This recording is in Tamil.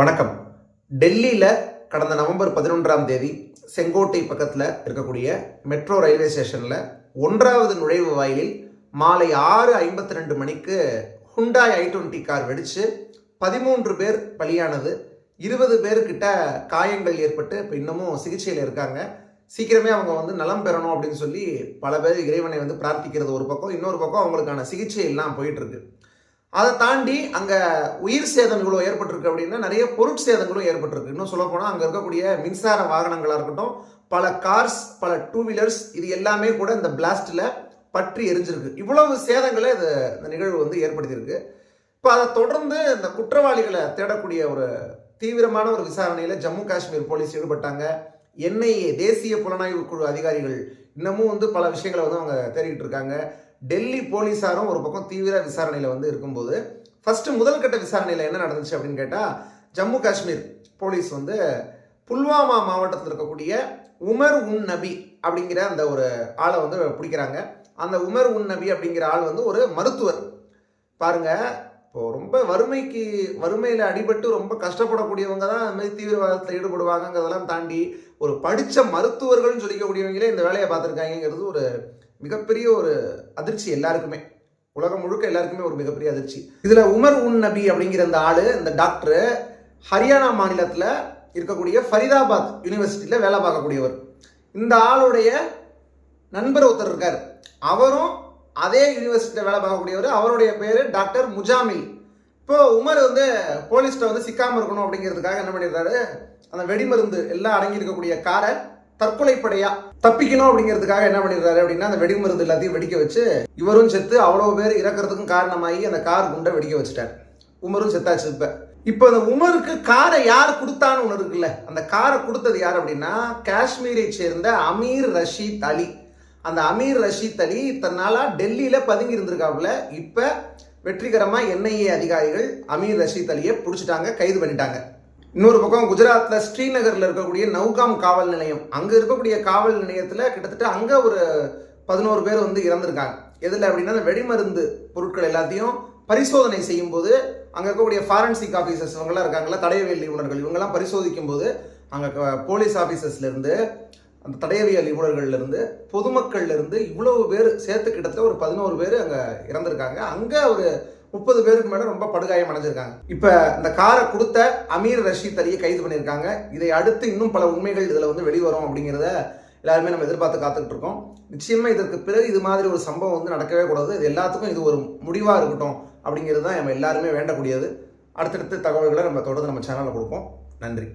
வணக்கம். டெல்லியில் கடந்த நவம்பர் பதினொன்றாம் தேதி செங்கோட்டை பக்கத்தில் இருக்கக்கூடிய மெட்ரோ ரயில்வே ஸ்டேஷனில் ஒன்றாவது நுழைவு வாயிலில் மாலை ஆறு ஐம்பத்தி ரெண்டு மணிக்கு ஹுண்டாய் ஐ டுவெண்ட்டி கார் வெடித்து பதிமூன்று பேர் பலியானது. இருபது பேர்கிட்ட காயங்கள் ஏற்பட்டு இப்போ இன்னமும் சிகிச்சையில் இருக்காங்க. சீக்கிரமே அவங்க வந்து நலம் பெறணும் அப்படின்னு சொல்லி பல பேர் இறைவனை வந்து பிரார்த்திக்கிறது ஒரு பக்கம் இன்னொரு பக்கம் அவங்களுக்கான சிகிச்சை எல்லாம் போயிட்டுருக்கு அதை தாண்டி அங்கே உயிர் சேதம் இவ்வளோ ஏற்பட்டிருக்கு அப்படின்னா நிறைய பொருட்சேதங்களும் ஏற்பட்டிருக்கு. இன்னும் சொல்ல போனால் அங்கே இருக்கக்கூடிய மின்சார வாகனங்களாக இருக்கட்டும் பல கார்ஸ் பல டூ வீலர்ஸ் இது எல்லாமே கூட இந்த பிளாஸ்டில் பற்றி எரிஞ்சிருக்கு. இவ்வளவு சேதங்களை இது இந்த நிகழ்வு வந்து ஏற்படுத்தியிருக்கு. இப்போ அதை தொடர்ந்து இந்த குற்றவாளிகளை தேடக்கூடிய ஒரு தீவிரமான ஒரு விசாரணையில் ஜம்மு காஷ்மீர் போலீஸ் ஈடுபட்டாங்க. என்ஐஏ தேசிய புலனாய்வு குழு அதிகாரிகள் இன்னமும் வந்து பல விஷயங்களை வந்து அவங்க தேடிக்கிட்டு இருக்காங்க. டெல்லி போலீஸாரும் ஒரு பக்கம் தீவிர விசாரணையில் வந்து இருக்கும்போது ஃபஸ்ட்டு முதல் கட்ட விசாரணையில் என்ன நடந்துச்சு அப்படின்னு கேட்டால் ஜம்மு காஷ்மீர் போலீஸ் வந்து புல்வாமா மாவட்டத்தில் இருக்கக்கூடிய உமர் உன் நபி அப்படிங்கிற அந்த ஒரு ஆளை வந்து பிடிக்கிறாங்க. அந்த உமர் உன் நபி அப்படிங்கிற ஆள் வந்து ஒரு மருத்துவர். பாருங்கள் இப்போது ரொம்ப வறுமைக்கு வறுமையில் அடிபட்டு ரொம்ப கஷ்டப்படக்கூடியவங்க தான் அந்த மாதிரி தீவிரவாதத்தில் ஈடுபடுவாங்கங்கிறதெல்லாம் தாண்டி ஒரு படித்த மருத்துவர்கள்னு சொல்லிக்கக்கூடியவங்களே இந்த வேலையை பார்த்துருக்காங்கிறது ஒரு மிகப்பெரிய ஒரு அதிர்ச்சி எல்லாருக்குமே. உலகம் முழுக்க எல்லாருக்குமே ஒரு மிகப்பெரிய அதிர்ச்சி. இதில் உமர் உன் நபி அப்படிங்கிற அந்த ஆள் இந்த டாக்டர் ஹரியானா மாநிலத்தில் இருக்கக்கூடிய ஃபரிதாபாத் யூனிவர்சிட்டியில் வேலை பார்க்கக்கூடியவர். இந்த ஆளுடைய நண்பர் ஒருத்தர் இருக்கார். அவரும் அதே யூனிவர்சிட்டியில் வேலை பார்க்கக்கூடியவர். அவருடைய பேர் டாக்டர் முஜாமில். இப்போ உமர் வந்து போலீஸ்கிட்ட வந்து சிக்காமல் இருக்கணும் அப்படிங்கிறதுக்காக என்ன பண்ணிடுறாரு? அந்த வெடிமருந்து எல்லாம் அடங்கி இருக்கக்கூடிய காரை தற்கொலைப்படையா தப்பிக்கணும் அப்படிங்கிறதுக்காக என்ன பண்ணிடுறாரு அப்படின்னா அந்த வெடிமருந்து எல்லாத்தையும் வெடிக்க வச்சு இவரும் செத்து அவ்வளோ பேர் இறக்கிறதுக்கும் காரணமாகி அந்த கார் குண்டை வெடிக்க வச்சுட்டார். உமரும் செத்தாச்சு இப்ப. இப்போ அந்த உமருக்கு காரை யார் கொடுத்தான்னு ஒன்று இருக்குல்ல அந்த காரை கொடுத்தது யார் அப்படின்னா காஷ்மீரை சேர்ந்த அமீர் ரஷீத் அலி. அந்த அமீர் ரஷீத் அலி தன்னால டெல்லியில பதுங்கி இருந்திருக்காப்புல. இப்ப வெற்றிகரமா என்ஐஏ அதிகாரிகள் அமீர் ரஷீத் அலியை பிடிச்சிட்டாங்க கைது பண்ணிட்டாங்க. இன்னொரு பக்கம் குஜராத்தில் ஸ்ரீநகரில் இருக்கக்கூடிய நௌகாம் காவல் நிலையம். அங்கே இருக்கக்கூடிய காவல் நிலையத்தில் கிட்டத்தட்ட அங்கே ஒரு பதினோரு பேர் வந்து இறந்திருக்காங்க. எதில் அப்படின்னா அந்த வெடிமருந்து பொருட்கள் எல்லாத்தையும் பரிசோதனை செய்யும் போது இருக்கக்கூடிய ஃபாரன்சிக் ஆஃபீஸர்ஸ் இவங்கெல்லாம் இருக்காங்களா தடயவியல் நிபுணர்கள் இவங்கெல்லாம் பரிசோதிக்கும் போது அங்கே போலீஸ் ஆஃபீஸர்ஸ்லேருந்து அந்த தடயவியல் நிபுணர்கள்லேருந்து பொதுமக்கள்லேருந்து இவ்வளவு பேர் சேர்த்து கிட்டத்தட்ட ஒரு பதினோரு பேர் அங்கே இறந்திருக்காங்க. அங்கே ஒரு முப்பது பேருக்கு மேலே ரொம்ப படுகாயம் அடைஞ்சிருக்காங்க. இப்போ இந்த காரை கொடுத்த அமீர் ரஷீத் அலியை கைது பண்ணியிருக்காங்க. இதை அடுத்து இன்னும் பல உண்மைகள் இதில் வந்து வெளிவரும் அப்படிங்கிறத எல்லாருமே நம்ம எதிர்பார்த்து காத்துக்கிட்டு இருக்கோம். நிச்சயமாக இதற்கு பிறகு இது மாதிரி ஒரு சம்பவம் வந்து நடக்கவே கூடாது. இது எல்லாத்துக்கும் இது ஒரு முடிவாக இருக்கட்டும் அப்படிங்கிறது தான் நம்ம எல்லாருமே வேண்டக்கூடியது. அடுத்தடுத்த தகவல்களை நம்ம தொடர்ந்து நம்ம சேனலில் கொடுப்போம். நன்றி.